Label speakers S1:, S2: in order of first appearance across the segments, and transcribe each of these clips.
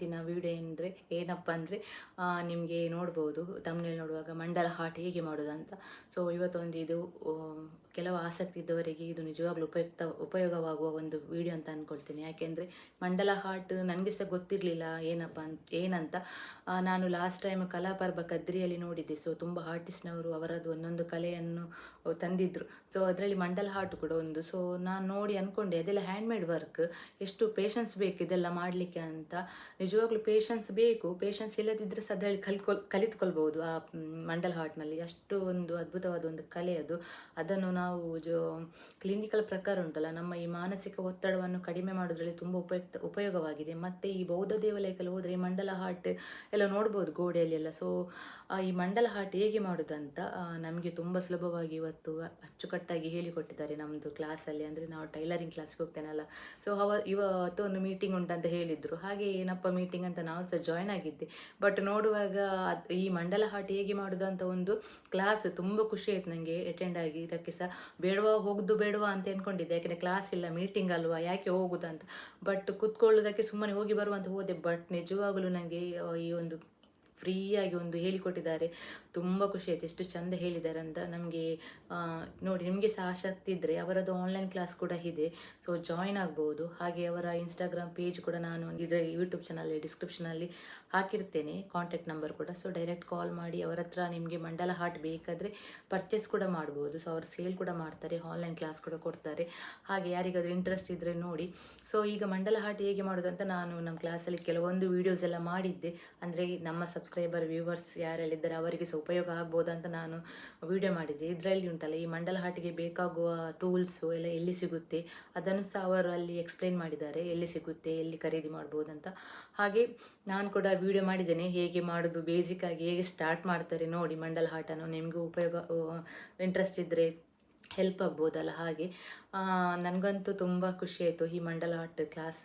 S1: ಇವತ್ತಿನ ವಿಡಿಯೋ ಅಂದರೆ ಏನಪ್ಪ ಅಂದರೆ ನಿಮಗೆ ನೋಡ್ಬೋದು ತಮ್ಮನೇಲಿ ನೋಡುವಾಗ ಮಂಡಲ ಹಾಟ್ ಹೇಗೆ ಮಾಡೋದಂತ ಸೊ ಇವತ್ತೊಂದು ಇದು ಕೆಲವು ಆಸಕ್ತಿ ಇದ್ದವರಿಗೆ ಇದು ನಿಜವಾಗ್ಲೂ ಉಪಯುಕ್ತ, ಉಪಯೋಗವಾಗುವ ಒಂದು ವಿಡಿಯೋ ಅಂತ ಅಂದ್ಕೊಳ್ತೀನಿ ಯಾಕೆಂದರೆ ಮಂಡಲ ಹಾರ್ಟ್ ನನಗೆ ಸಹ ಗೊತ್ತಿರಲಿಲ್ಲ ಏನಪ್ಪ ಅಂತ ಏನಂತ. ನಾನು ಲಾಸ್ಟ್ ಟೈಮ್ ಕಲಾಪರ್ವ ಕದ್ರಿಯಲ್ಲಿ ನೋಡಿದ್ದೆ. ಸೊ ತುಂಬ ಆರ್ಟಿಸ್ಟ್ನವರು ಅವರದ್ದು ಒಂದೊಂದು ಕಲೆಯನ್ನು ತಂದಿದ್ದರು ಸೊ ಅದರಲ್ಲಿ ಮಂಡಲ ಹಾರ್ಟ್ ಕೂಡ ಒಂದು. ಸೊ ನಾನು ನೋಡಿ ಅಂದ್ಕೊಂಡೆ ಅದೆಲ್ಲ ಹ್ಯಾಂಡ್ಮೇಡ್ ವರ್ಕ್ ಎಷ್ಟು ಪೇಷನ್ಸ್ ಬೇಕು ಇದೆಲ್ಲ ಮಾಡಲಿಕ್ಕೆ ಅಂತ. ನಿಜವಾಗ್ಲೂ ಪೇಷನ್ಸ್ ಬೇಕು. ಪೇಷನ್ಸ್ ಇಲ್ಲದಿದ್ದರೆ ಸಹ ಅದರಲ್ಲಿ ಕಲ್ಕೊ ಕಲಿತ್ಕೊಳ್ಬೋದು ಆ ಮಂಡಲ್ ಹಾಟ್ನಲ್ಲಿ. ಅಷ್ಟು ಒಂದು ಅದ್ಭುತವಾದ ಒಂದು ಕಲೆ ಅದು. ಅದನ್ನು ನಾವು ಜೋ ಕ್ಲಿನಿಕಲ್ ಪ್ರಕಾರ ಉಂಟಲ್ಲ, ನಮ್ಮ ಈ ಮಾನಸಿಕ ಒತ್ತಡವನ್ನು ಕಡಿಮೆ ಮಾಡೋದ್ರಲ್ಲಿ ತುಂಬ ಉಪಯುಕ್ತ, ಉಪಯೋಗವಾಗಿದೆ. ಮತ್ತು ಈ ಬೌದ್ಧ ದೇವಾಲಯಕ್ಕೆಲ್ಲ ಹೋದರೆ ಮಂಡಲ ಹಾರ್ಟ್ ಎಲ್ಲ ನೋಡ್ಬೋದು ಗೋಡೆಯಲ್ಲಿ ಎಲ್ಲ ಸೊ ಈ ಮಂಡಲ ಹಾಟ್ ಹೇಗೆ ಮಾಡುದಂತ ನಮಗೆ ತುಂಬ ಸುಲಭವಾಗಿ ಇವತ್ತು ಅಚ್ಚುಕಟ್ಟಾಗಿ ಹೇಳಿಕೊಟ್ಟಿದ್ದಾರೆ ನಮ್ಮದು ಕ್ಲಾಸಲ್ಲಿ ಅಂದರೆ ನಾವು ಟೈಲರಿಂಗ್ ಕ್ಲಾಸ್ಗೆ ಹೋಗ್ತೇನಲ್ಲ. ಸೊ ಅವ ಇವತ್ತು ಒಂದು ಮೀಟಿಂಗ್ ಉಂಟಂತ ಹೇಳಿದರು. ಹಾಗೆ ಏನಪ್ಪ ಮೀಟಿಂಗ್ ಅಂತ ನಾವು ಸಹ ಜಾಯ್ನ್ ಆಗಿದ್ದೆ. ಬಟ್ ನೋಡುವಾಗ ಈ ಮಂಡಲ ಹಾಟ್ ಹೇಗೆ ಮಾಡೋದು ಅಂತ ಒಂದು ಕ್ಲಾಸ್ ತುಂಬ ಖುಷಿ ಆಯ್ತು ನನಗೆ ಅಟೆಂಡ್ ಆಗಿ. ಇದಕ್ಕೆ ಸಹ ಬೇಡವಾ, ಹೋಗ್ದು ಬೇಡವಾ ಅಂತ ಅಂದ್ಕೊಂಡಿದ್ದೆ ಯಾಕೆಂದರೆ ಕ್ಲಾಸ್ ಇಲ್ಲ ಮೀಟಿಂಗ್ ಅಲ್ವಾ, ಯಾಕೆ ಹೋಗುದಂತ ಬಟ್ ಕುತ್ಕೊಳ್ಳೋದಕ್ಕೆ ಸುಮ್ಮನೆ ಹೋಗಿ ಬರುವಂತ ಹೋದೆ. ಬಟ್ ನಿಜವಾಗಲೂ ನನಗೆ ಈ ಒಂದು ಫ್ರೀಯಾಗಿ ಒಂದು ಹೇಳಿಕೊಟ್ಟಿದ್ದಾರೆ. ತುಂಬ ಖುಷಿ ಆಯಿತು. ಎಷ್ಟು ಚಂದ ಹೇಳಿದ್ದಾರೆ ಅಂತ ನಮಗೆ ನೋಡಿ ನಿಮಗೆ ಸಹ ಆಸಕ್ತಿ ಇದ್ದರೆ ಅವರದ್ದು ಆನ್ಲೈನ್ ಕ್ಲಾಸ್ ಕೂಡ ಇದೆ. ಸೊ ಜಾಯಿನ್ ಆಗ್ಬೋದು. ಹಾಗೆ ಅವರ ಇನ್ಸ್ಟಾಗ್ರಾಮ್ ಪೇಜ್ ಕೂಡ ನಾನು ಇದರ ಯೂಟ್ಯೂಬ್ ಚಾನಲ್ ಡಿಸ್ಕ್ರಿಪ್ಷನಲ್ಲಿ ಹಾಕಿರ್ತೇನೆ. ಕಾಂಟ್ಯಾಕ್ಟ್ ನಂಬರ್ ಕೂಡ. ಸೊ ಡೈರೆಕ್ಟ್ ಕಾಲ್ ಮಾಡಿ ಅವರ ಹತ್ರ ನಿಮಗೆ ಮಂಡಲ ಹಾಟ್ ಬೇಕಾದರೆ ಪರ್ಚೇಸ್ ಕೂಡ ಮಾಡ್ಬೋದು. ಸೊ ಅವರು ಸೇಲ್ ಕೂಡ ಮಾಡ್ತಾರೆ ಆನ್ಲೈನ್ ಕ್ಲಾಸ್ ಕೂಡ ಕೊಡ್ತಾರೆ. ಹಾಗೆ ಯಾರಿಗಾದರೂ ಇಂಟ್ರೆಸ್ಟ್ ಇದ್ದರೆ ನೋಡಿ. ಸೊ ಈಗ ಮಂಡಲ ಹಾಟ್ ಹೇಗೆ ಮಾಡೋದು ಅಂತ ನಾನು ನಮ್ಮ ಕ್ಲಾಸಲ್ಲಿ ಕೆಲವೊಂದು ವೀಡಿಯೋಸ್ ಎಲ್ಲ ಮಾಡಿದ್ದೆ. ಅಂದರೆ ನಮ್ಮ ಸಬ್ಸ್ಕ್ರೈಬರ್ ವ್ಯೂವರ್ಸ್ ಯಾರೆಲ್ಲಿದ್ದಾರೆ ಅವರಿಗೆ ಸಹ ಉಪಯೋಗ ಆಗ್ಬೋದು ಅಂತ ನಾನು ವಿಡಿಯೋ ಮಾಡಿದ್ದೆ. ಇದರಲ್ಲಿ ಉಂಟಲ್ಲ, ಈ ಮಂಡಲ ಹಾಟಿಗೆ ಬೇಕಾಗುವ ಟೂಲ್ಸು ಎಲ್ಲ ಎಲ್ಲಿ ಸಿಗುತ್ತೆ? ಅದನ್ನು ಸಹ ಅವರು ಅಲ್ಲಿ ಎಕ್ಸ್ಪ್ಲೈನ್ ಮಾಡಿದ್ದಾರೆ. ಎಲ್ಲಿ ಸಿಗುತ್ತೆ, ಎಲ್ಲಿ ಖರೀದಿ ಮಾಡ್ಬೋದು ಅಂತ ಹಾಗೆ ನಾನು ಕೂಡ ವಿಡಿಯೋ ಮಾಡಿದ್ದೇನೆ. ಹೇಗೆ ಮಾಡೋದು ಬೇಸಿಕ್ ಆಗಿ ಹೇಗೆ ಸ್ಟಾರ್ಟ್ ಮಾಡ್ತಾರೆ ನೋಡಿ ಮಂಡಲ ಹಾಟನ್ನು. ನಿಮಗೂ ಉಪಯೋಗ ಇಂಟ್ರೆಸ್ಟ್ ಇದ್ದರೆ ಹೆಲ್ಪ್ ಆಗ್ಬೋದಲ್ಲ ಹಾಗೆ. ನನಗಂತೂ ತುಂಬ ಖುಷಿ ಆಯಿತು ಈ ಮಂಡಲ ಆರ್ಟ್ ಕ್ಲಾಸ್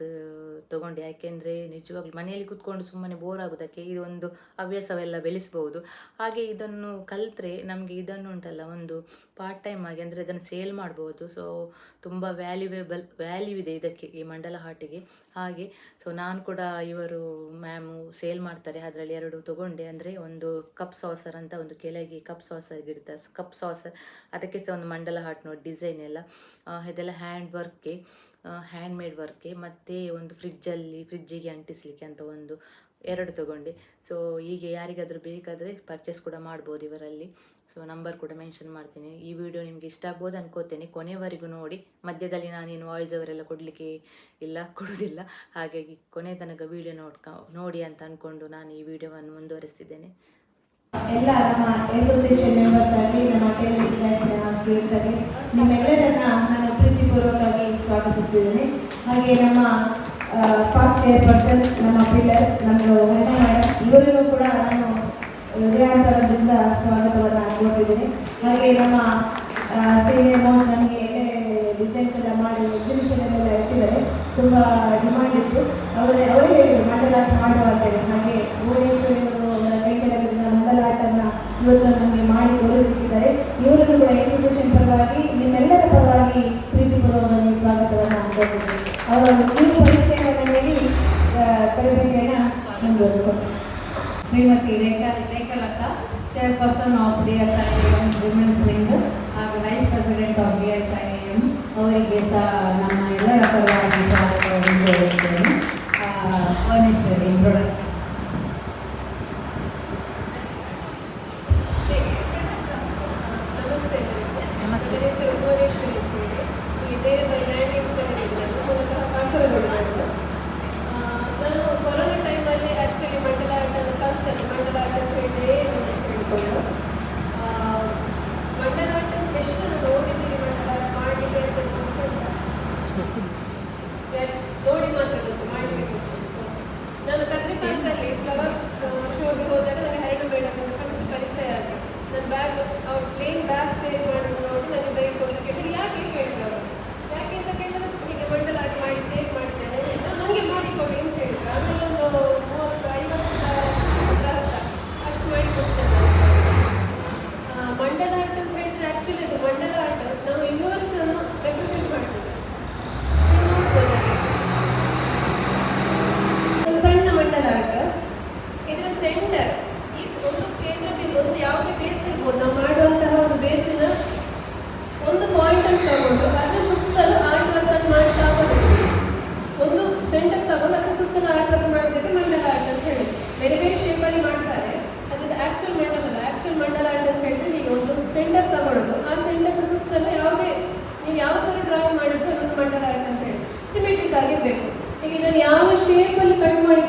S1: ತೊಗೊಂಡು. ಯಾಕೆಂದರೆ ನಿಜವಾಗ್ಲೂ ಮನೆಯಲ್ಲಿ ಕೂತ್ಕೊಂಡು ಸುಮ್ಮನೆ ಬೋರ್ ಆಗೋದಕ್ಕೆ ಇದೊಂದು ಹವ್ಯಾಸವೆಲ್ಲ ಬೆಳೆಸ್ಬೋದು. ಹಾಗೆ ಇದನ್ನು ಕಲಿತ್ರೆ ನಮಗೆ ಇದನ್ನು ಉಂಟಲ್ಲ, ಒಂದು ಪಾರ್ಟ್ ಟೈಮ್ ಆಗಿ ಅಂದರೆ ಇದನ್ನು ಸೇಲ್ ಮಾಡ್ಬೋದು. ಸೊ ತುಂಬ ವ್ಯಾಲ್ಯೂಬಲ್ ವ್ಯಾಲ್ಯೂ ಇದೆ ಇದಕ್ಕೆ ಈ ಮಂಡಲ ಹಾರ್ಟಿಗೆ ಹಾಗೆ ಸೊ ನಾನು ಕೂಡ ಇವರು ಮ್ಯಾಮು ಸೇಲ್ ಮಾಡ್ತಾರೆ. ಅದರಲ್ಲಿ ಎರಡು ತೊಗೊಂಡೆ ಅಂದರೆ ಒಂದು ಕಪ್ ಸಾಸರ್ ಅಂತ ಒಂದು ಕೆಳಗೆ ಕಪ್ ಸಾಸರ್ ಇಡ್ತಾರೆ ಕಪ್ ಸಾಸರ್ ಅದಕ್ಕೆ ಸಹ ಒಂದು ಮಂಡಲ ಹಾಟ್ ನೋಡಿ ಡಿಸೈನ್ ಎಲ್ಲ. ಇದೆಲ್ಲ ಹ್ಯಾಂಡ್ ವರ್ಕ್ಗೆ ಹ್ಯಾಂಡ್ ಮೇಡ್ ವರ್ಕ್ಗೆ ಮತ್ತು ಒಂದು ಫ್ರಿಜ್ಜಲ್ಲಿ ಫ್ರಿಜ್ಜಿಗೆ ಅಂಟಿಸ್ಲಿಕ್ಕೆ ಅಂತ ಒಂದು ಎರಡು ತಗೊಂಡೆ. ಸೊ ಹೀಗೆ ಯಾರಿಗಾದರೂ ಬೇಕಾದರೆ ಪರ್ಚೇಸ್ ಕೂಡ ಮಾಡ್ಬೋದು ಇವರಲ್ಲಿ. ಸೊ ನಂಬರ್ ಕೂಡ ಮೆನ್ಷನ್ ಮಾಡ್ತೀನಿ. ಈ ವಿಡಿಯೋ ನಿಮಗೆ ಇಷ್ಟ ಆಗ್ಬೋದು ಅನ್ಕೋತೇನೆ. ಕೊನೆವರೆಗೂ ನೋಡಿ. ಮಧ್ಯದಲ್ಲಿ ನಾನೇನು ವಾಯ್ಸ್ ಅವರೆಲ್ಲ ಕೊಡಲಿಕ್ಕೆ ಇಲ್ಲ, ಕೊಡೋದಿಲ್ಲ. ಹಾಗಾಗಿ ಕೊನೆ ತನಕ ವಿಡಿಯೋ ನೋಡ್ಕ, ನೋಡಿ ಅಂತ ಅಂದ್ಕೊಂಡು ನಾನು ಈ ವಿಡಿಯೋವನ್ನು ಮುಂದುವರಿಸ್ತಿದ್ದೇನೆ.
S2: ಎಲ್ಲ ನಮ್ಮ ಅಸೋಸಿಯೇಷನ್ ಮೆಂಬರ್ಸ್ ಆಗಲಿ ನಮ್ಮ ಸ್ಟೂಡೆಂಟ್ಸ್ ಆಗಲಿ ನಿಮ್ಮೆಲ್ಲರನ್ನ ನಾನು ಪ್ರೀತಿಪೂರ್ವಕವಾಗಿ ಸ್ವಾಗತಿಸ್ತಿದ್ದೇನೆ. ಹಾಗೆ ನಮ್ಮ ಫಾಸ್ಟ್ ಚೇರ್ಪರ್ಸನ್ ನಮ್ಮ ಪಿಲ್ಲರ್ ನಮ್ಮದು ವೆಂಕಯ್ಯ ಮೇಡಮ್ ಇವರಿಗೂ ಕೂಡ ನಾನು ಹೃದಯಾಂತರದಿಂದ ಸ್ವಾಗತವನ್ನು ಕೊಟ್ಟಿದ್ದೇನೆ ಹಾಗೆ ನಮ್ಮ ಸೀನಿಯರ್ ಮೋಸ್ಟ್ ನಮಗೆ ಡಿಸೈನ್ಸ್ ಎಲ್ಲ ಮಾಡಿ ಎಕ್ಸಿಬಿಷನ್ ಎಲ್ಲ ಇಟ್ಟಿದ್ದಾರೆ. ತುಂಬ ಡಿಮಾಂಡ್ ಇತ್ತು. ಅವರೇ ಅವರೇ ಮಂಡಲ ಮಾಡುವ ಅಂತೇಳಿ ಹಾಗೆ ಭುವನೇಶ್ವರಿ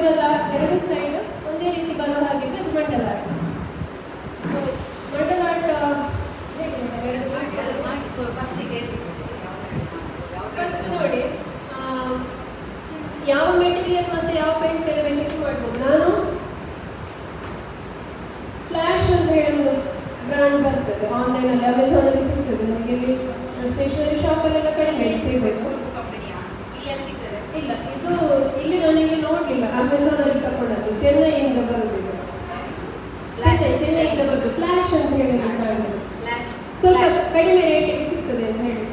S3: realidad, debe ser ಇಲ್ಲ ಇದು ಇಲ್ಲಿ ನನಗೆ ನೋಡಲಿಲ್ಲ. ಅಮೆಝಾನ್ ಅಲ್ಲಿ ತಗೊಂಡದ್ದು ಚೆನ್ನೈಯಿಂದ ಬರುದಿಲ್ಲ ಚೆನ್ನೈಯಿಂದ ಬರುದು. ಫ್ಲಾಶ್ ಅಂತ ಹೇಳಿ ಮಾತಾಡೋದು ಸ್ವಲ್ಪ ಕಡಿಮೆ ರೇಟಿಗೆ ಸಿಗ್ತದೆ ಅಂತ ಹೇಳಿ.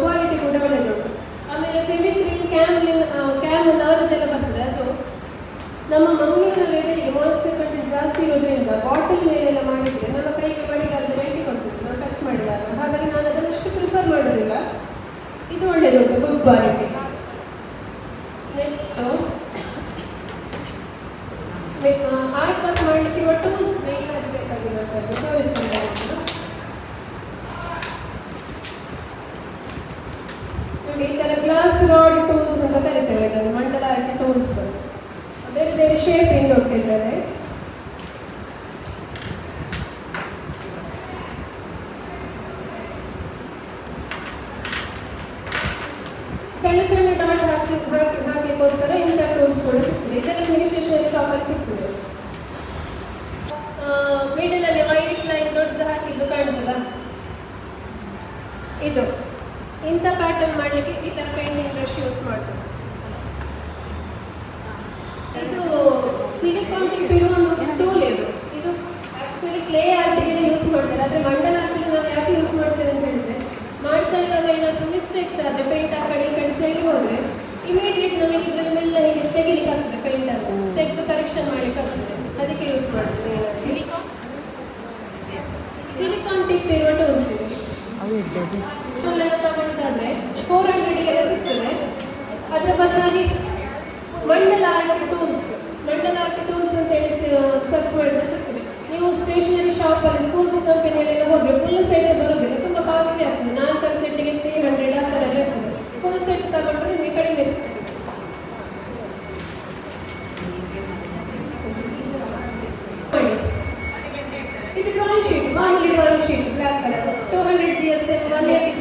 S3: ಕ್ವಾಲಿಟಿ ಕೂಡ ಒಳ್ಳೆದುಂಟು ಆಮೇಲೆ ಫೆವಿಕ್ರಿಲ್ ಕ್ಯಾಮ್ಲಿನ್ ಕ್ಯಾನ್ ಅವರದ್ದೆಲ್ಲ ಬರ್ತದೆ. ಅದು ನಮ್ಮ ಮಂಗಳೂರಲ್ಲಿ ಈಗ ಮಾಯಿಶ್ಚರ್ ಕಂಟೆಂಟ್ ಜಾಸ್ತಿ ಇರೋದ್ರಿಂದ ಬಾಟಲ್ ಮೇಲೆಲ್ಲ ಮಾಡಿದ್ರೆ ನಮ್ಮ ಕೈಗೆ ಮಡಿಗಾಲದ ರೇಟಿ ಕೊಡ್ತದೆ. ನಾನು ಟಚ್ ಮಾಡಿದಾಗ. ಹಾಗಾಗಿ ನಾನು ಅದನ್ನಷ್ಟು ಪ್ರಿಫರ್ ಮಾಡೋದಿಲ್ಲ. ಇದು ಒಳ್ಳೆಯದುಂಟು ಗುಡ್ ಕ್ವಾಲಿಟಿ ಟಿಪ್ ಇರುವ ತೋರಿಸಿದೆ ಫೋರ್ ಹಂಡ್ರೆಡ್ಗೆಲ್ಲ ಸಿಗ್ತದೆ. ಅದರ ಬದಲಾಗಿ ಮಂಡಲ ಆರ್ಟ್ ಟೂಲ್ಸ್ ಮಂಡಲ ಟೂಲ್ಸ್ ಅಂತ ಹೇಳಿ ಸರ್ಚ್ ಸಿಗ್ತದೆ. ನೀವು ಸ್ಟೇಷನರಿ ಶಾಪಲ್ಲಿ ಸ್ಕೂಲ್ ಬುಕ್ ಕಂಪನಿಯಲ್ಲೆಲ್ಲ ಹೋದರೆ ಫುಲ್ ಸೆಟ್ ಬರೋದಿಲ್ಲ. ತುಂಬ ಕಾಸ್ಟ್ಲಿ ಆಗ್ತದೆ. ನಾಲ್ಕು ಸೆಟ್ಟಿಗೆ ತ್ರೀ ಹಂಡ್ರೆಡ್ ಆ ಥರ ಇರ್ತದೆ ಫುಲ್ ಸೆಟ್ ತಗೊಂಡ್ರೆ ನಿಮಗೆ ಕಡಿಮೆ ಸಿಗ್ತದೆ 200 dias sem mulher.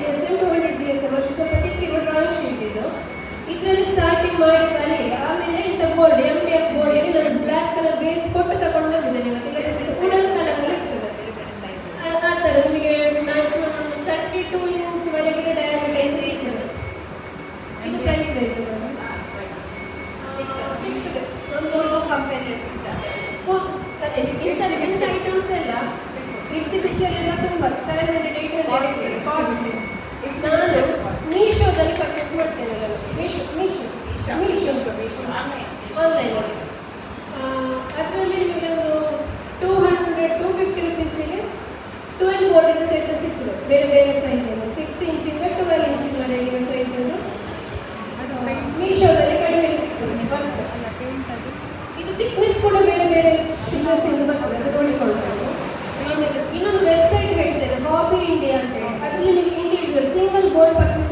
S3: voy para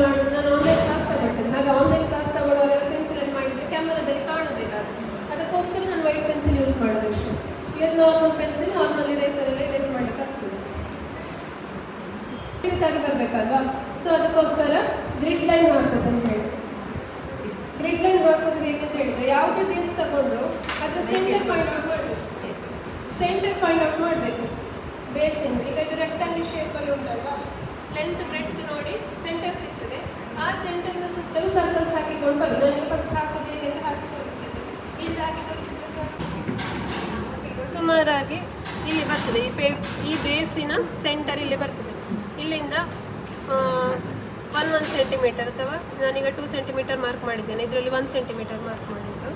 S3: learn one centimetre ಅಥವಾ ನಾನೀಗ ಟೂ ಸೆಂಟಿಮೀಟರ್ ಮಾರ್ಕ್ ಮಾಡಿದ್ದೇನೆ. ಇದರಲ್ಲಿ ಒಂದು ಸೆಂಟಿಮೀಟರ್ ಮಾರ್ಕ್ ಮಾಡಿದ್ದು.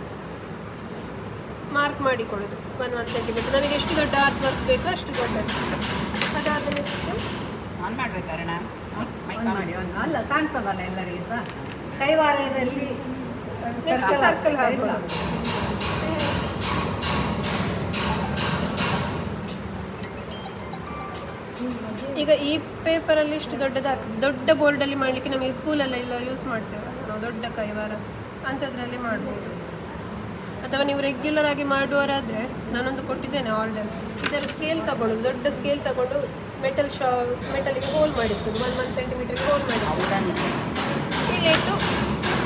S3: ಮಾರ್ಕ್ ಮಾಡಿಕೊಳ್ಳೋದು ಒನ್ ಒನ್ ಸೆಂಟಿಮೀಟರ್ ನನಗೆ ಎಷ್ಟು ದೊಡ್ಡ ಆರ್ಟ್ ವರ್ಕ್ ಬೇಕೋ ಅಷ್ಟು ದೊಡ್ಡ ಅದಾದ ನೆಕ್ಸ್ಟ್
S4: ಆನ್ ಮಾಡ್ಬೇಕಾರೆ
S5: ಅಲ್ಲ ಕಾಣ್ತದಲ್ಲ ಎಲ್ಲರಿಗೆ ಸಹ ಕೈವಾರದಲ್ಲಿ
S3: ಸರ್ಕಲ್ ಹಾಕೋದು ಈಗ ಈ ಪೇಪರಲ್ಲಿ ಇಷ್ಟು ದೊಡ್ಡದ, ದೊಡ್ಡ ಬೋರ್ಡಲ್ಲಿ ಮಾಡ್ಲಿಕ್ಕೆ ನಮಗೆ ಸ್ಕೂಲಲ್ಲಿ ಎಲ್ಲ ಯೂಸ್ ಮಾಡ್ತೇವೆ. ನಾವು ದೊಡ್ಡ ಕೈವಾರ ಅಂತದ್ರಲ್ಲಿ ಮಾಡ್ಬೋದು. ಅಥವಾ ನೀವು ರೆಗ್ಯುಲರ್ ಆಗಿ ಮಾಡುವವರಾದರೆ ನಾನೊಂದು ಕೊಟ್ಟಿದ್ದೇನೆ ಆರ್ಡರ್ ಇದರ ಸ್ಕೇಲ್ ತಗೊಳ್ಳೋದು ದೊಡ್ಡ ಸ್ಕೇಲ್ ತಗೊಂಡು ಮೆಟಲ್ ಶಾ ಮೆಟಲಿಗೆ ಹೋಲ್ ಮಾಡಿಸ್ತದೆ ಒನ್ ಒನ್ ಸೆಂಟಿಮೀಟರ್ ಹೋಲ್ ಮಾಡಿ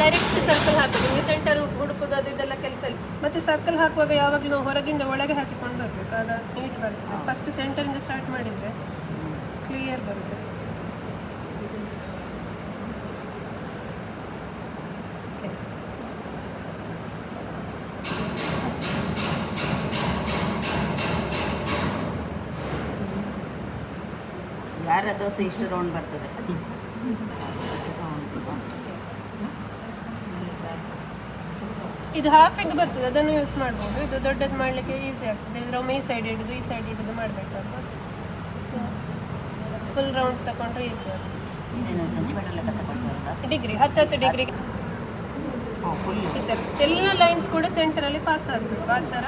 S3: ಡೈರೆಕ್ಟ್ ಸರ್ಕಲ್ ಹಾಕಬೇಕು. ನೀವು ಸೆಂಟರ್ ಹುಡುಕೋದು, ಅದು ಇದೆಲ್ಲ ಕೆಲಸ ಇಲ್ಲ. ಮತ್ತೆ ಸರ್ಕಲ್ ಹಾಕುವಾಗ ಯಾವಾಗಲೂ ಹೊರಗಿಂದ ಒಳಗೆ ಹಾಕಿಕೊಂಡು ಬರಬೇಕು. ಆಗ ನೀಟ್ ಬರ್ತದೆ. ಫಸ್ಟ್ ಸೆಂಟರಿಂದ ಸ್ಟಾರ್ಟ್ ಮಾಡಿದರೆ ಕ್ಲಿಯರ್ ಬರುತ್ತೆ.
S4: ಯಾರ ದೋಸೆ ಇಷ್ಟು ರೌಂಡ್ ಬರ್ತದೆ.
S3: ಇದು ಹಾಫ್ ಇದು ಬರ್ತದೆ. ಅದನ್ನು ಯೂಸ್ ಮಾಡ್ಬೋದು. ಇದು ದೊಡ್ಡದು ಮಾಡಲಿಕ್ಕೆ ಈಸಿ ಆಗ್ತದೆ. ನಾವು ಈ ಸೈಡ್ ಹಿಡಿದು ಈ ಸೈಡ್ ಹಿಡಿದು ಮಾಡಬೇಕಲ್ವ ಸೊ ಫುಲ್ ರೌಂಡ್ ತಕೊಂಡ್ರೆ ಈಸಿ
S4: ಸೆಂಟಿಮೀಟರ್ ಲೆಕ್ಕ
S3: ಡಿಗ್ರಿ ಹತ್ತು ಹತ್ತು ಡಿಗ್ರಿ
S4: ಫುಲ್
S3: ಎಲ್ಲ ಲೈನ್ಸ್ ಕೂಡ ಸೆಂಟರಲ್ಲಿ ಪಾಸ್ ಆಗ್ತದೆ ಪಾಸರ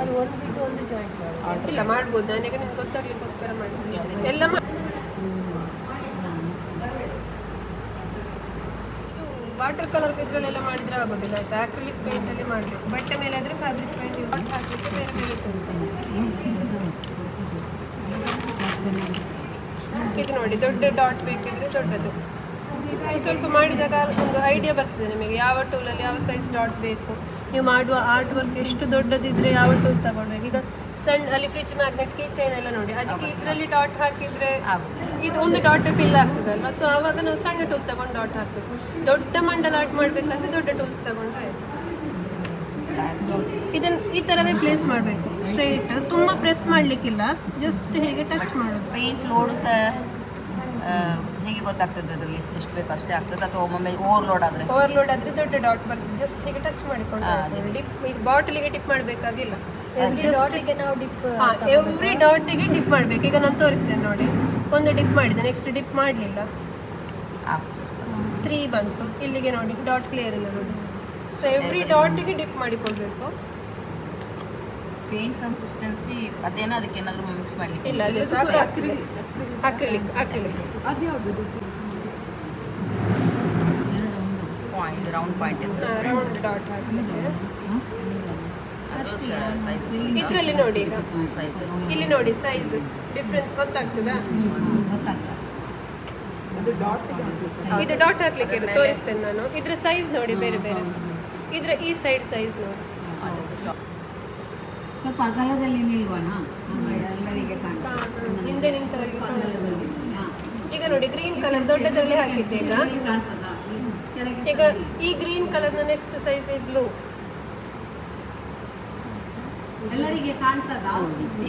S5: ಅದು ಒಂದು ಬಿಟ್ಟು ಒಂದು ಜಾಯಿಂಟ್
S3: ಇಲ್ಲ ಮಾಡ್ಬೋದು. ನಾನೀಗ ನಿಮ್ಗೆ ಗೊತ್ತಾಗ್ಲಿಕ್ಕೋಸ್ಕರ ಇಷ್ಟೇ ಎಲ್ಲ ವಾಟರ್ ಕಲರ್ ಇದರಲ್ಲೆಲ್ಲ ಮಾಡಿದ್ರೆ ಆಗೋದಿಲ್ಲ, ಆಯ್ತಾ? ಪೇಂಟ್ ಅಲ್ಲಿ ಮಾಡಬೇಕು. ಬಟ್ಟೆ ಮೇಲೆ ಆದ್ರೆ ಫ್ಯಾಬ್ರಿಕ್ ಪೇಂಟ್ ಯೂಸ್ ಹಾಕಲಿಕ್ಕೆ ಬೇರೆ ಬೇರೆ. ಇದು ನೋಡಿ, ದೊಡ್ಡ ಡಾಟ್ ಬೇಕಿದ್ರೆ ದೊಡ್ಡದು. ನೀವು ಸ್ವಲ್ಪ ಮಾಡಿದಾಗ ಒಂದು ಐಡಿಯಾ ಬರ್ತದೆ ನಿಮಗೆ. ಯಾವ ಟೂಲಲ್ಲಿ ಯಾವ ಸೈಜ್ ಡಾಟ್ ಬೇಕು? ನೀವು ಮಾಡುವ ಆರ್ಟ್ ವರ್ಕ್ ಎಷ್ಟು ದೊಡ್ಡದಿದ್ರೆ ಯಾವ ಟೂಲ್ ತಗೊಂಡಾಗ ಈಗ ಸಣ್ಣ ಅಲ್ಲಿ ಫ್ರಿಜ್ ಮ್ಯಾಗ್ನೆಟ್ ಕೀ ಚೈನ್ ಎಲ್ಲ ನೋಡಿ. ಅದಕ್ಕೆ ಇದರಲ್ಲಿ ಡಾಟ್ ಹಾಕಿದ್ರೆ ಇದು ಒಂದು ಡಾಟ್ ಫಿಲ್ ಆಗ್ತದಲ್ವಾ? ಸೊ ಆವಾಗ ನಾವು ಸಣ್ಣ ಟೂಲ್ ತಗೊಂಡು ಡಾಟ್ ಹಾಕಬೇಕು. ದೊಡ್ಡ ಮಂಡಲ ಆರ್ಟ್ ಮಾಡಬೇಕಂದ್ರೆ ದೊಡ್ಡ ಟೂಲ್ಸ್ ತಗೊಂಡ್ರೆ ಇದನ್ನ ಈ ತರವೇ ಪ್ಲೇಸ್ ಮಾಡಬೇಕು. ಸ್ಟ್ರೈಟ್ ತುಂಬ ಪ್ರೆಸ್ ಮಾಡಲಿಕ್ಕಿಲ್ಲ. ಜಸ್ಟ್ ಹೇಗೆ ಟಚ್ ಮಾಡೋದು?
S4: ಪೇಂಟ್ ಲೋಡ್ ಸಹ ಹೇಗೆ ಗೊತ್ತಾಗ್ತದೆ ಅದರಲ್ಲಿ? ಎಷ್ಟು ಬೇಕು ಅಷ್ಟೇ ಆಗ್ತದೆ. ಅಥವಾ ಒಮ್ಮೊಮ್ಮೆ ಓವರ್ಲೋಡ್ ಆದರೆ?
S3: ಓವರ್ಲೋಡ್ ಆದರೆ ದೊಡ್ಡ ಡಾಟ್ ಬರ್ತದೆ. ಜಸ್ಟ್ ಹೇಗೆ ಟಚ್ ಮಾಡಿಕೊಂಡು ಬಾಟಲಿಗೆ ಟಿಪ್ ಮಾಡಬೇಕಾಗಿಲ್ಲ. ಎವ್ರಿ ಡಾಟಿಗೆ ಡಿಪ್ ಮಾಡಬೇಕು. ಈಗ ನಾನು ತೋರಿಸ್ತೇನೆ ನೋಡಿ. ಒಂದು ಡಿಪ್ ಮಾಡಿದೆ ನೆಕ್ಸ್ಟ್ ಡಿಪ್ ಮಾಡಲಿಲ್ಲ. ತ್ರೀ ಬಂತು. ಇಲ್ಲಿಗೆ ನೋಡಿ ಡಾಟ್ ಕ್ಲಿಯರ್ ಇಲ್ಲ ನೋಡಿ. ಸೊ ಎವ್ರಿ ಡಾಟಿಗೆ ಡಿಪ್ ಮಾಡಿಕೊಳ್ಬೇಕು.
S4: ಪೇಂಟ್ ಕನ್ಸಿಸ್ಟೆನ್ಸಿ ಅದೇನೋ ಅದಕ್ಕೆ ಏನಾದರೂ ಮಿಕ್ಸ್ ಮಾಡಲಿಕ್ಕೆ.
S3: ಇಲ್ಲ ಅಲ್ಲಿ ಸಾಕು. ಅಕ್ರಿಲಿಕ್ ಅಕ್ರಿಲಿಕ್
S4: ಇದು ರೌಂಡ್ ಪಾಯಿಂಟ್
S3: ರೌಂಡ್ ಡಾಟ್ ಹಾಕಿದ್ರೆ ಇದರಲ್ಲಿ ನೋಡಿ ಈಗ. ಇಲ್ಲಿ ನೋಡಿ ಸೈಜ್ ಡಿಫ್ರೆನ್ಸ್ ಗೊತ್ತಾಗ್ತದಾ? ಇದು ಡಾಟ್ ಹಾಕ್ಲಿಕ್ಕೆ ತೋರಿಸ್ತೇನೆ ನಾನು. ಇದ್ರ ಸೈಜ್ ನೋಡಿ ಬೇರೆ ಬೇರೆ. ಇದ್ರ ಈ ಸೈಡ್ ಸೈಜ್ ನೋಡಿ.
S5: ಸ್ವಲ್ಪ ಅಗಲದಲ್ಲಿ ಎಲ್ಲರಿಗೆ
S3: ಹಿಂದೆ ನಿಂತವರಿಗೆ.
S5: ಅಗಲದಲ್ಲಿ
S3: ಈಗ ನೋಡಿ ಗ್ರೀನ್ ಕಲರ್ ದೊಡ್ಡದರಲ್ಲಿ ಹಾಕಿದ್ದೆ ಈಗ ಈಗ ಈ ಗ್ರೀನ್ ಕಲರ್ನ ನೆಕ್ಸ್ಟ್ ಸೈಜ್ ಬ್ಲೂ
S5: ಎಲ್ಲರಿಗೆ ಕಾಣ್ತದ?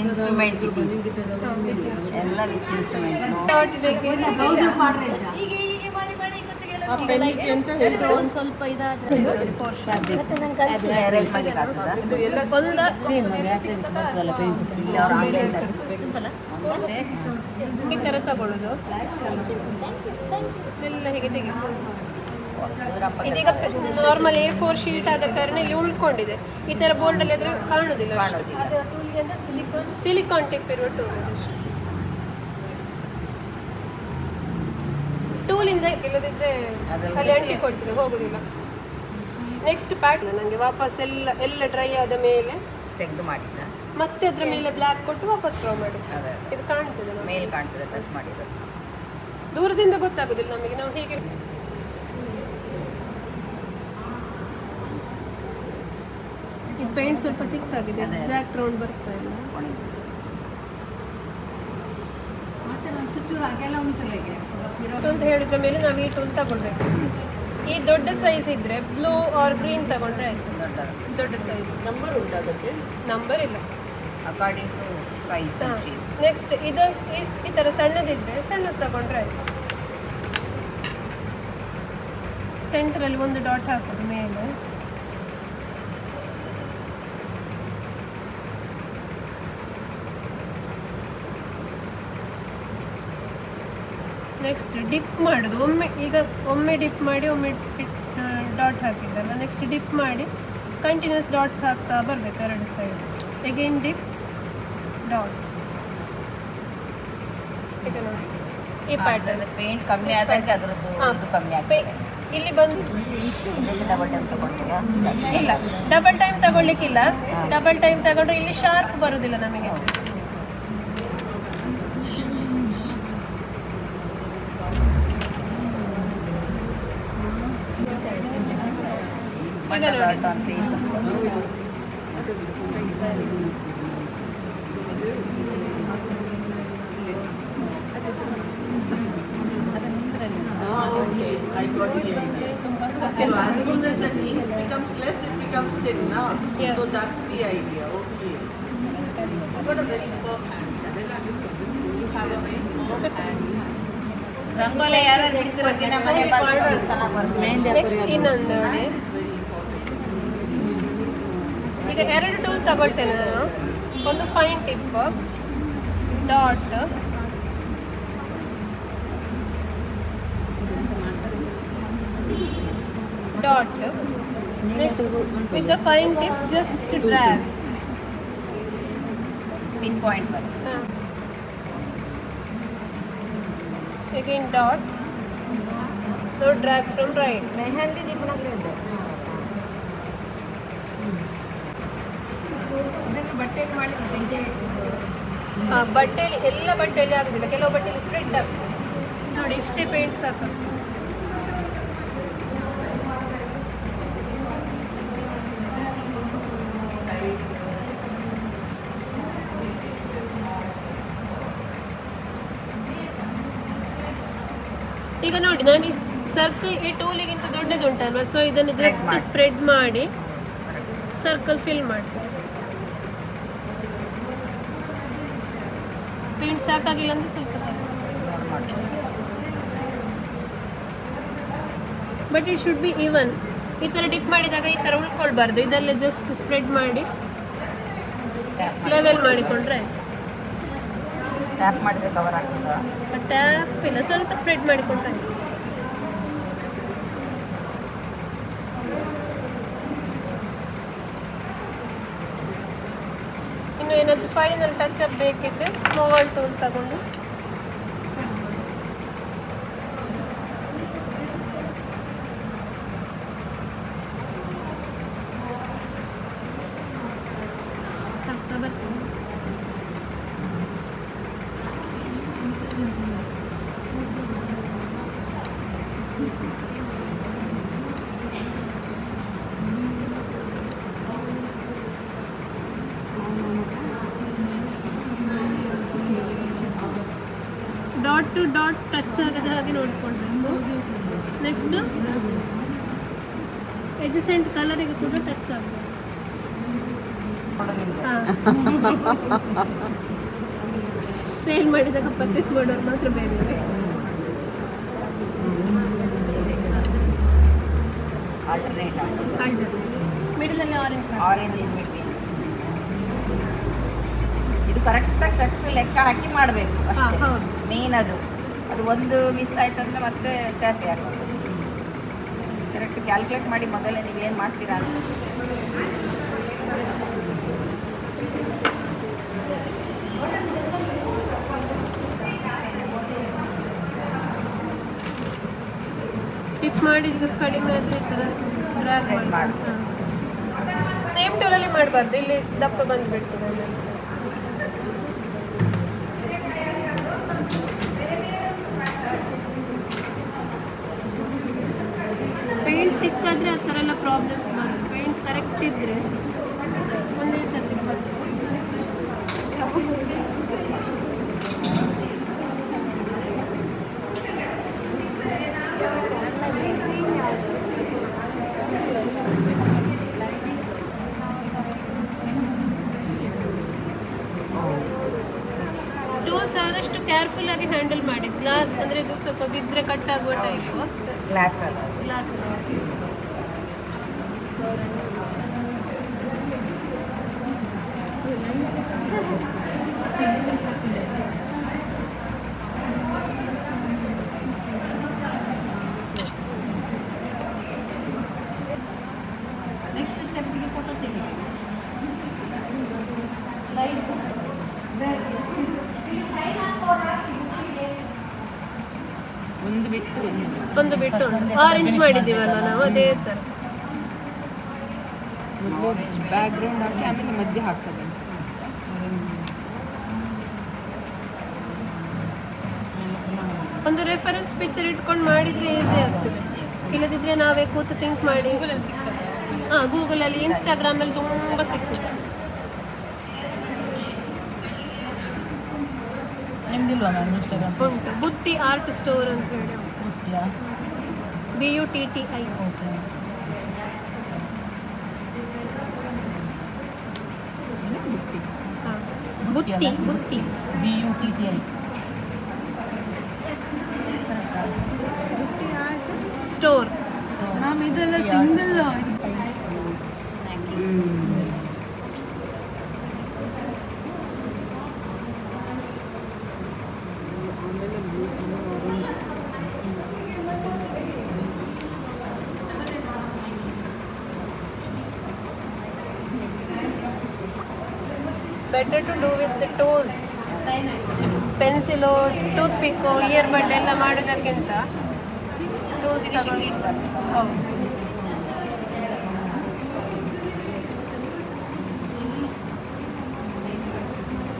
S4: ಇನ್ಸ್ಟ್ರೂಮೆಂಟ್ ಎಲ್ಲ ವಿತ್ ಇನ್ಸ್ಟ್ರೂಮೆಂಟ್
S3: ಡಾಟ್ ಬೇಕು.
S5: ಗೌಜು ಮಾಡ್ರೆ
S6: ಒಂದು ಸ್ವಲ್ಪ ಇದಾದ್ರೆ.
S4: ಅರೇಂಜ್ ಮಾಡ್ಲಿಕ್ಕೆ ಆಗ್ತದಾ
S3: ಒಂದು
S4: ಇಲ್ಲಿ ಅವ್ರು ಆನ್ಲೈನ್ ತರಿಸ್ಬೇಕು
S3: ಈ ಥರ ತಗೊಳ್ಳೋದು. ಎಲ್ಲ ಹೇಗೆ ತೆಗಿಬೋದು ಇದೀಗ ನಾರ್ಮಲ್ ಎ ಫೋರ್ ಶೀಟ್ ಆದ ಕಾರಣ ಇಲ್ಲಿ ಉಳ್ಕೊಂಡಿದೆ. ಈ ತರ ಬೋರ್ಡ್ ಅಲ್ಲಿ ಆದ್ರೆ ಕಾಣುದಿಲ್ಲ
S6: ಸಿಲಿಕಾನ್
S3: ಸಿಲಿಕಾನ್ ಟಿಪ್ ಇರುವ ಟೂಲ್ ಟೂಲ್ ಇಂದ ಇಲ್ಲದಿದ್ರೆ ಅಲ್ಲಿ ಅಂಟಿ ಕೊಡ್ತದೆ ಹೋಗುದಿಲ್ಲ. ನೆಕ್ಸ್ಟ್ ಪ್ಯಾಕ್ ನನಗೆ ವಾಪಸ್ ಎಲ್ಲ ಎಲ್ಲ ಡ್ರೈ ಆದ ಮೇಲೆ
S4: ತೆಗೆದು ಮಾಡಿದ್ದ
S3: ಮತ್ತೆ ಅದ್ರ ಮೇಲೆ ಬ್ಲ್ಯಾಕ್ ಕೊಟ್ಟು ವಾಪಸ್ ಡ್ರಾ ಮಾಡಿ. ಇದು ಕಾಣ್ತದೆ.
S4: ಮೇಲ್ ಕಾಣ್ತದೆ ಟಚ್ ಮಾಡಿದ
S3: ದೂರದಿಂದ ಗೊತ್ತಾಗೋದಿಲ್ಲ ನಮಗೆ ನಾವು ಹೀಗೆ ಪೇಂಟ್ ಸ್ವಲ್ಪ
S4: ತಿಕ್ಕಾಗಿದೆ.
S3: ಎಕ್ಸಾಕ್ಟ್ ರೌಂಡ್ ಬರ್ತಾ ಇಲ್ಲ.
S5: ಚುಚ್ಚೂರು ಹಾಗೆಲ್ಲ
S3: ಅಂತ ಹೇಳಿದ್ರ ಮೇಲೆ ನಾವು ಈ ಟೂಲ್ ತಗೊಳ್ಬೇಕು ಈ ದೊಡ್ಡ ಸೈಜ್ ಇದ್ರೆ ಬ್ಲೂ ಆರ್ ಗ್ರೀನ್ ತಗೊಂಡ್ರೆ ಆಯ್ತು.
S4: ದೊಡ್ಡ
S3: ದೊಡ್ಡ ಸೈಜ್
S7: ನಂಬರ್ ಉಂಟು ಅದಕ್ಕೆ?
S3: ನಂಬರ್ ಇಲ್ಲ.
S4: ಅಕಾರ್ಡಿಂಗ್ ಟು ಸೈಜ್
S3: ನೆಕ್ಸ್ಟ್ ಇದು ಈ- ತರ ಥರ ಸಣ್ಣದಿದ್ರೆ ಸಣ್ಣದು ತಗೊಂಡ್ರೆ ಆಯ್ತು. ಸೆಂಟ್ರಲ್ಲಿ ಒಂದು ಡಾಟ್ ಹಾಕೋದು ಮೇಲೆ. ನೆಕ್ಸ್ಟ್ ಡಿಪ್ ಮಾಡೋದು. ಒಮ್ಮೆ ಈಗ ಒಮ್ಮೆ ಡಿಪ್ ಮಾಡಿ ಒಮ್ಮೆ ಡಾಟ್ ಹಾಕಿದ್ದಲ್ಲ. ನೆಕ್ಸ್ಟ್ ಡಿಪ್ ಮಾಡಿ ಕಂಟಿನ್ಯೂಸ್ ಡಾಟ್ಸ್ ಹಾಕ್ತಾ ಬರಬೇಕು ಎರಡು ಸೈಡ್ ಎಗೇನ್ ಡಿಪ್ ಡಾಟ್ ಈಗ ನೋಡಿ. ಈ ಪ್ಯಾಟರ್ನ್
S4: ಪೇಂಟ್ ಕಮ್ಮಿ ಆದಂಗೆ ಅದರದ್ದು. ಇದು ಕಮ್ಮಿ ಆಗ್ತದೆ
S3: ಇಲ್ಲಿ ಬಂದು
S4: ಡಬಲ್ ಟೈಮ್ ತಗೊಳ್ತೀರಾ?
S3: ಇಲ್ಲ. ಡಬಲ್ ಟೈಮ್ ತಗೊಳ್ಲಿಕ್ಕಿಲ್ಲ ಡಬಲ್ ಟೈಮ್ ತಗೊಂಡ್ರೆ ಇಲ್ಲಿ ಶಾರ್ಪ್ ಬರೋದಿಲ್ಲ ನಮಗೆ.
S4: ಮಂಡಲ
S3: ನೋಡಿ.
S4: Art on face
S7: okay I got the idea so as soon as the ink becomes less it becomes thin now
S3: Yes.
S7: so that's the idea okay you got a very firm hand you have a very firm hand
S4: rangoli ಯಾರು ಹಿಡಿದಿರೋ ದಿನ ಮನೆ ಬಾಗಿಲು ಚೆನ್ನಾಗಿ ಬರ್ತದೆ
S1: mehndi
S3: next ಇನ್ನೊಂದು ನೋಡಿ
S7: very important
S3: ಈಗ ಎರಡು ಟೂಲ್ ತಗೊಳ್ತೇನೆ ನಾನು. ಒಂದು fine tip dot dot next with the fine tip just drag
S4: pin point ಬರ್ತದೆ
S3: again dot. Now drag from right.
S5: Mehndi ದೀಪನಗರ ಮಾಡಲಿಕ್ಕೆ ಇದೆ
S3: ಬಟ್ಟೆಯಲ್ಲಿ ಎಲ್ಲ ಬಟ್ಟೆಯಲ್ಲಿ ಆಗುದಿಲ್ಲ. ಕೆಲವು ಬಟ್ಟೆಯಲ್ಲಿ ಸ್ಪ್ರೆಡ್ ಆಗ್ತದೆ. ನೋಡಿ ಇಷ್ಟೇ ಪೇಂಟ್ ಸಾಕು. ಈಗ ನೋಡಿ ನಾನು ಈ ಸರ್ಕಲ್ ಈ ಟೂಲಿಗಿಂತ ದೊಡ್ಡದುಂಟಲ್ವಾ? ಸೊ ಇದನ್ನು ಜಸ್ಟ್ ಸ್ಪ್ರೆಡ್ ಮಾಡಿ. ಸರ್ಕಲ್ ಫಿಲ್ ಮಾಡ್ತೀನಿ. ಪೇಂಟ್ ಸಾಕಾಗಿಲ್ಲ ಅಂದ್ರೆ ಸ್ವಲ್ಪ but it should be even ಈ ಥರ ಡಿಪ್ ಮಾಡಿದಾಗ ಈ ಥರ ಉಳ್ಕೊಳ್ಬಾರ್ದು. ಇದೆಲ್ಲ ಜಸ್ಟ್ ಸ್ಪ್ರೆಡ್ ಮಾಡಿ ಲೆವೆಲ್ ಮಾಡಿಕೊಂಡ್ರೆ
S4: ಟ್ಯಾಪ್ ಮಾಡಿದ್ರೆ ಕವರ್ ಆಗ್ತದಾ?
S3: ಟ್ಯಾಪ್ ಇಲ್ಲ ಸ್ವಲ್ಪ ಸ್ಪ್ರೆಡ್ ಮಾಡಿಕೊಂಡ್ರೆ ಇನ್ನು ಏನಾದರೂ ಫೈನಲ್ ಟಚ್ ಅಪ್ ಬೇಕಿದ್ರೆ ಸ್ಮಾಲ್ ಟೂಲ್ ತಗೊಂಡು ಹಾಕ್ತಾ ಬರ್ತೀನಿ ಡಾಟ್ ಟು ಡಾಟ್ ಟಚ್ ಆಗದೆ ಹಾಗೆ ನೋಡ್ಕೊಳ್ಬೇಕು ನೆಕ್ಸ್ಟ್ ಎಜಸೆಂಟ್ ಕಲರಿಗೆ ಕೂಡ ಟಚ್ ಆಗಬೇಕು ಸೇಲ್ ಮಾಡಿದಾಗ ಪರ್ಚೇಸ್ ಮಾಡೋರು ಮಾತ್ರ ಬೇರೆ
S4: ಆಲ್ಟರ್ನೇಟ್
S3: ಮಿಡಲಲ್ಲಿ ಆರೆಂಜ್
S4: ಇದು ಕರೆಕ್ಟಾಗಿ ಚಕ್ಸ್ ಲೆಕ್ಕ ಹಾಕಿ ಮಾಡಬೇಕು ಅಷ್ಟೇ.
S3: ಹೌದು.
S4: ಮೇನ್ ಅದು. ಅದು ಒಂದು ಮಿಸ್ ಆಯ್ತಂದ್ರೆ ಮತ್ತೆ ಟ್ಯಾಪಿ ಕರೆಕ್ಟ್ ಕ್ಯಾಲ್ಕುಲೇಟ್ ಮಾಡಿ ಮೊದಲೇ ನೀವೇನು ಮಾಡ್ತೀರಾ ಅಂತ.
S3: ಟಿಪ್ ಮಾಡಿ ಇದು ಕಡಿಮೆ ಆದರೆ ಈ ಥರ ಸೇಮ್ ಟೋಲಲ್ಲಿ ಮಾಡಬಾರ್ದು. ಇಲ್ಲಿ ದಪ್ಪ ಬಂದು ಬಿಡ್ತದೆ ಸ್ವಲ್ಪ ಬಿದ್ದರೆ ಕಟ್ ಆಗುವ ಟೈಪು
S6: ಗ್ಲಾಸ್
S7: ಒಂದು ಒಂದು
S3: ಬಿಟ್ಟು ಆರೆಂಜ್ ಮಾಡಿದ್ದೀವಲ್ಲ ನಾವು ಅದೇ ಥರ.
S7: ಬ್ಯಾಕ್ ಗ್ರೌಂಡ್ ಹಾಕಿ ಆಮೇಲೆ ಮಧ್ಯೆ ಹಾಕೋದು
S3: ಒಂದು ರೆಫರೆನ್ಸ್ ಪಿಕ್ಚರ್ ಇಟ್ಕೊಂಡು ಮಾಡಿದರೆ ಈಸಿ ಆಗ್ತದೆ. ಇಲ್ಲದಿದ್ದರೆ ನಾವೇ ಕೂತು ಥಿಂಕ್ ಮಾಡಿ. ಹಾಂ ಗೂಗಲಲ್ಲಿ ಇನ್ಸ್ಟಾಗ್ರಾಮಲ್ಲಿ ತುಂಬ ಸಿಗ್ತದೆ.
S1: ನಿಮ್ದಿಲ್ವಾ ma'am
S3: Instagram Butti art store ಅಂತ ಹೇಳಿ
S1: ಗೊತ್ತಿಯಾ
S3: B U T T I
S1: okay
S3: Butti Butti
S1: B U T T I
S3: store
S1: store ma'am ಇದೆಲ್ಲ
S3: single better to do with the tools pencil toothpick ear bud ಎಲ್ಲ ಮಾಡೋದಕ್ಕಿಂತ ಹೌದು.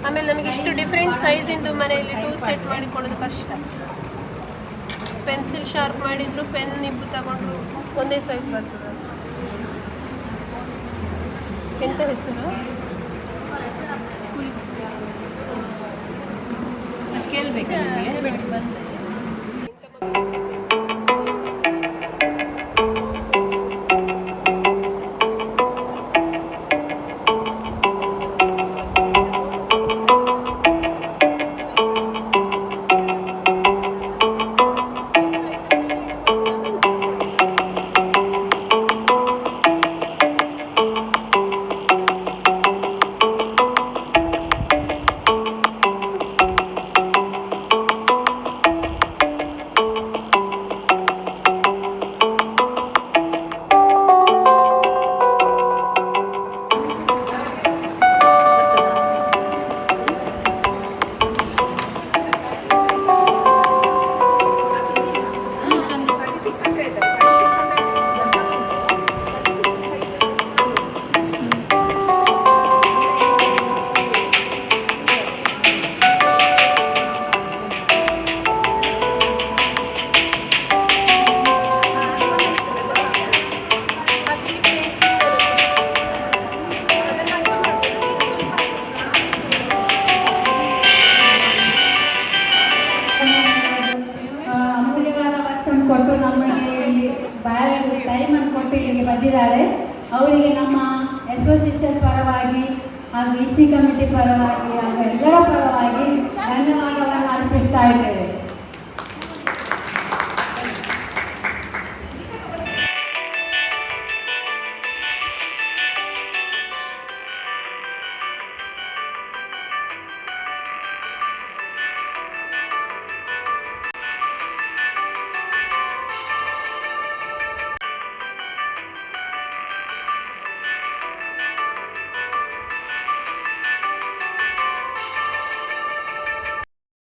S3: ಆಮೇಲೆ ನಮಗೆ ಇಷ್ಟು different ಸೈಜಿಂದು ಮನೆಯಲ್ಲಿ ಟೂಲ್ ಸೆಟ್ ಮಾಡಿಕೊಳ್ಳೋದು ಕಷ್ಟ. ಪೆನ್ಸಿಲ್ ಶಾರ್ಪ್ ಮಾಡಿದ್ರು ಪೆನ್ ನಿಬ್ಬು ತಗೊಂಡ್ರು ಒಂದೇ ಸೈಜ್ ಬರ್ತದೆ. ಎಂತ ಹೆಸರು
S6: ಸ್ಕೇಲ್ ಬೇಕಾ ನಿಮಗೆ
S5: ಬಂದಿದ್ದಾರೆ ಅವರಿಗೆ ನಮ್ಮ ಅಸೋಸಿಯೇಷನ್ ಪರವಾಗಿ ಹಾಗೂ ಇ ಸಿ ಕಮಿಟಿ ಪರವಾಗಿ ಹಾಗೂ ಎಲ್ಲರ ಪರವಾಗಿ ಧನ್ಯವಾದವನ್ನು ಅರ್ಪಿಸ್ತಾ ಇದ್ದೇವೆ.